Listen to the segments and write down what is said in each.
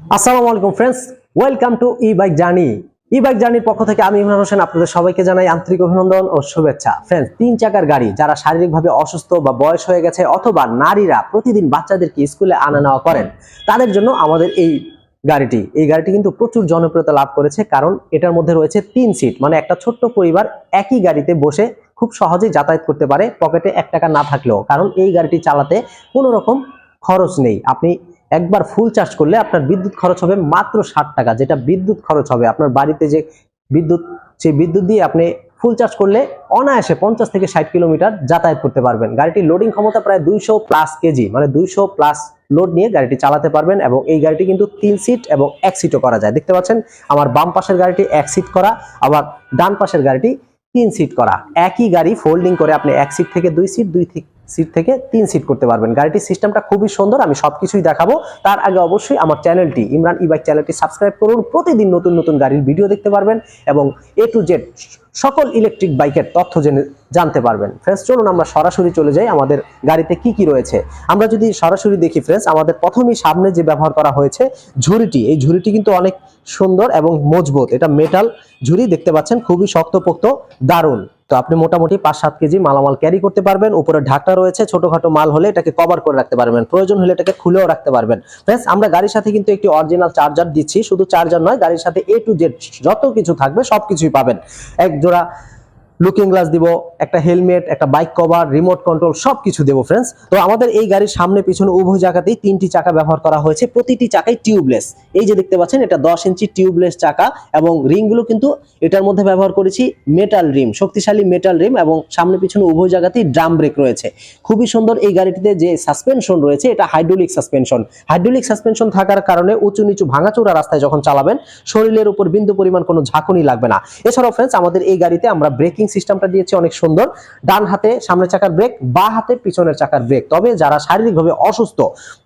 আসসালামু আলাইকুম friends welcome to E bike journey E bike জার্নির পক্ষ থেকে আমি ইমরান হোসেন, আপনাদের সবাইকে জানাই আন্তরিক অভিনন্দন ও শুভেচ্ছা। ফ্রেন্ডস তিন চাকার গাড়ি যারা শারীরিকভাবে অসুস্থ বা বয়স হয়ে গেছে অথবা নারীরা প্রতিদিন বাচ্চাদেরকে স্কুলে আনা নেওয়া করেন, তাদের জন্য আমাদের এই গাড়িটি। এই গাড়িটি কিন্তু প্রচুর জনপ্রিয়তা লাভ করেছে, কারণ এটার মধ্যে রয়েছে তিন সিট মানে একটা ছোট্ট পরিবার একই গাড়িতে বসে খুব সহজেই যাতায়াত করতে পারে পকেটে এক টাকা না থাকলেও। কারণ এই গাড়িটি চালাতে কোনো রকম খরচ নেই। আপনি একবার ফুল চার্জ করলে আপনার বিদ্যুৎ খরচ হবে মাত্র ষাট টাকা, যেটা বিদ্যুৎ খরচ হবে। আপনার বাড়িতে যে বিদ্যুৎ সেই বিদ্যুৎ দিয়ে আপনি ফুল চার্জ করলে অনায়াসে পঞ্চাশ থেকে ষাট কিলোমিটার যাতায়াত করতে পারবেন। গাড়িটির লোডিং ক্ষমতা প্রায় দুইশো প্লাস কেজি মানে দুইশো প্লাস লোড নিয়ে গাড়িটি চালাতে পারবেন এবং এই গাড়িটি কিন্তু তিন সিট এবং এক সিটও করা যায়। দেখতে পাচ্ছেন, আমার বাম পাশের গাড়িটি এক সিট করা, আবার ডান পাশের গাড়িটি তিন সিট করা। একই গাড়ি ফোল্ডিং করে আপনি এক সিট থেকে দুই সিট দুই সিট থেকে তিন সিট করতে পারবেন। গাড়িটির সিস্টেমটা খুবই সুন্দর, আমি সব কিছুই দেখাবো। তার আগে অবশ্যই আমার চ্যানেলটি ইমরান ই বাইক চ্যানেলটি সাবস্ক্রাইব করুন। প্রতিদিন নতুন নতুন গাড়ির ভিডিও দেখতে পারবেন এবং এ টু জেড সকল ইলেকট্রিক বাইকের তথ্য জেনে জানতে পারবেন। ফ্রেন্ডস চলুন আমরা সরাসরি চলে যাই আমাদের গাড়িতে কি কি রয়েছে। আমরা যদি সরাসরি দেখি ফ্রেন্ডস আমাদের প্রথমেই সামনে যে ব্যবহার করা হয়েছে, ঝুড়িটি। এই ঝুড়িটি কিন্তু অনেক সুন্দর এবং মজবুত। এটা মেটাল ঝুড়ি, দেখতে পাচ্ছেন? খুবই শক্তপোক্ত, দারুণ। তো আপনি মোটামুটি পাঁচ সাত কেজি মালামাল ক্যারি করতে পারবেন। উপরে ঢাকটা রয়েছে, ছোটখাটো মাল হলে এটাকে কভার করে রাখতে পারবেন। প্রয়োজন হলে এটাকে খুলেও রাখতে পারবেন। ফ্রেন্ডস আমরা গাড়ির সাথে কিন্তু একটি অরিজিনাল চার্জার দিচ্ছি। শুধু চার্জার নয়, গাড়ির সাথে এ টু জেড যত কিছু থাকবে সব কিছুই পাবেন। এক জোড়া লুকিং গ্লাস দিব, একটা হেলমেট একটা বাইক কভার রিমোট কন্ট্রোল সব কিছু দেবো ফ্রেন্ডস তো আমাদের এই গাড়ির সামনে, পিছনে, উভয় জায়গাতেই তিনটি চাকা ব্যবহার করা হয়েছে। প্রতিটি চাকাই টিউবলেস এই যে দেখতে পাচ্ছেন, এটা দশ ইঞ্চি টিউবলেস চাকা এবং রিংগুলো কিন্তু এটার মধ্যে ব্যবহার করেছি মেটাল রিম শক্তিশালী মেটাল রিম এবং সামনে, পিছনে, উভয় জায়গাতেই ড্রাম ব্রেক রয়েছে। খুবই সুন্দর এই গাড়িটিতে যে সাসপেনশন রয়েছে, এটা হাইড্রোলিক সাসপেনশন হাইড্রোলিক সাসপেনশন থাকার কারণে উঁচু নিচু ভাঙাচোরা রাস্তায় যখন চালাবেন, শরীরের উপর বিন্দু পরিমাণ কোনো ঝাঁকুনি লাগবে না। এছাড়াও ফ্রেন্ডস আমাদের এই গাড়িতে আমরা ব্রেকিং সিস্টেমটা দিয়েছি অনেক সুন্দর। ডান হাতে সামনের চাকার ব্রেক বা হাতে পিছনের চাকার ব্রেক তবে যারা শারীরিকভাবে অসুস্থ,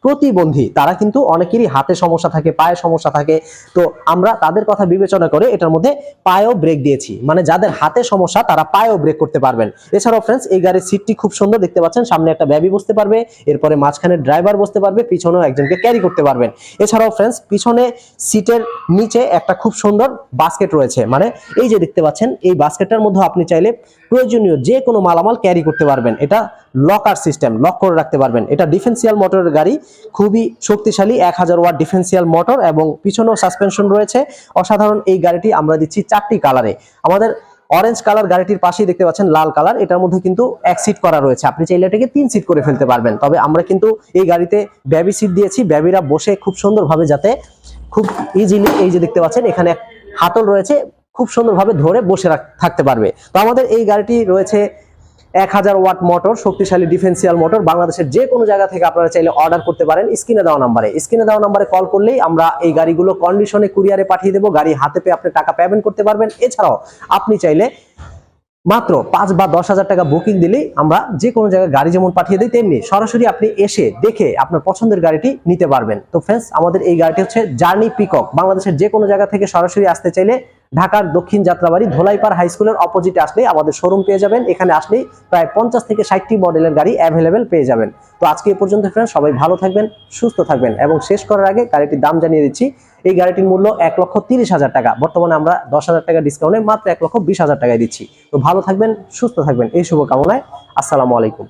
প্রতিবন্ধী, তারা কিন্তু অনেকেরই হাতে সমস্যা থাকে, পায়ে সমস্যা থাকে। তো আমরা তাদের কথা বিবেচনা করে এটার মধ্যে পায়েও ব্রেক দিয়েছি। মানে যাদের হাতে সমস্যা, তারা পায়েও ব্রেক করতে পারবেন। এছাড়াও ফ্রেন্ডস এই গাড়ির সিটটি খুব সুন্দর দেখতে পাচ্ছেন। সামনে একটা ব্যাবি বসতে পারবে, এরপরে মাঝখানে ড্রাইভার বসতে পারবে, পিছনেও একজনকে ক্যারি করতে পারবেন। এছাড়াও ফ্রেন্ডস পিছনে সিটের নিচে একটা খুব সুন্দর বাস্কেট রয়েছে। মানে এই যে দেখতে পাচ্ছেন, এই বাস্কেটটার মধ্যে আপনি চাইলে প্রয়োজনীয় যে কোনো মালামাল ক্যারি করতে পারবেন। এটা লকার সিস্টেম লক করে রাখতে পারবেন। এটা ডিফেন্সিয়াল মোটরের গাড়ি, খুবই শক্তিশালী, এক হাজার ওয়াট ডিফেন্সিয়াল মোটর এবং পিছনেও সাসপেনশন রয়েছে। অসাধারণ এই গাড়িটি আমরা দিচ্ছি চারটি কালারে আমাদের অরেঞ্জ কালার গাড়িটির পাশেই দেখতে পাচ্ছেন লাল কালার এটার মধ্যে কিন্তু এক সিট করা রয়েছে। আপনি চাইলে এটাকে তিন সিট করে ফেলতে পারবেন। তবে আমরা কিন্তু এই গাড়িতে ব্যাবি সিট দিয়েছি। ব্যাবিরা বসে খুব সুন্দরভাবে যাতে খুব ইজিলি এই যে দেখতে পাচ্ছেন, এখানে হাতল রয়েছে। খুব সুন্দরভাবে ধরে বসে থাকতে পারবে। তো আমাদের এই গাড়িটি রয়েছে এক হাজার ওয়াট মোটর, শক্তিশালী ডিফেন্সিয়াল মোটর। বাংলাদেশের যে কোনো জায়গা থেকে আপনারা চাইলে অর্ডার করতে পারেন স্ক্রিনে দেওয়া নাম্বারে। স্ক্রিনে দেওয়া নাম্বারে কল করলেই আমরা এই গাড়িগুলো কন্ডিশনে কুরিয়ারে পাঠিয়ে দেবো। গাড়ি হাতে পেয়ে আপনি টাকা পেমেন্ট করতে পারবেন। এছাড়াও আপনি চাইলে মাত্র পাঁচ বা দশ হাজার টাকা বুকিং দিলেই আমরা যে কোনো জায়গায় গাড়ি যেমন পাঠিয়ে দিই, তেমনি সরাসরি আপনি এসে দেখে আপনার পছন্দের গাড়িটি নিতে পারবেন। তো ফ্রেন্ডস আমাদের এই গাড়িটি হচ্ছে জার্নি পিকক বাংলাদেশের যে কোনো জায়গা থেকে সরাসরি আসতে চাইলে ঢাকার দক্ষিণ যাত্রাবাড়ি ধোলাইপাড় হাই স্কুলের অপোজিটে আসলে আমাদের শোরুম পেয়ে যাবেন। এখানে আসলেই প্রায় পঞ্চাশ থেকে ষাটটি মডেলের গাড়ি অ্যাভেলেবেল পেয়ে যাবেন। তো আজকে এ পর্যন্ত ফ্রেন্ড সবাই ভালো থাকবেন, সুস্থ থাকবেন এবং শেষ করার আগে গাড়িটির দাম জানিয়ে দিচ্ছি। এই গাড়িটির মূল্য এক লক্ষ তিরিশ হাজার টাকা। বর্তমানে আমরা দশ হাজার টাকা ডিসকাউন্টে মাত্র এক লক্ষ বিশ হাজার টাকায় দিচ্ছি। তো ভালো থাকবেন, সুস্থ থাকবেন। এই শুভকামনায় আসসালামু আলাইকুম।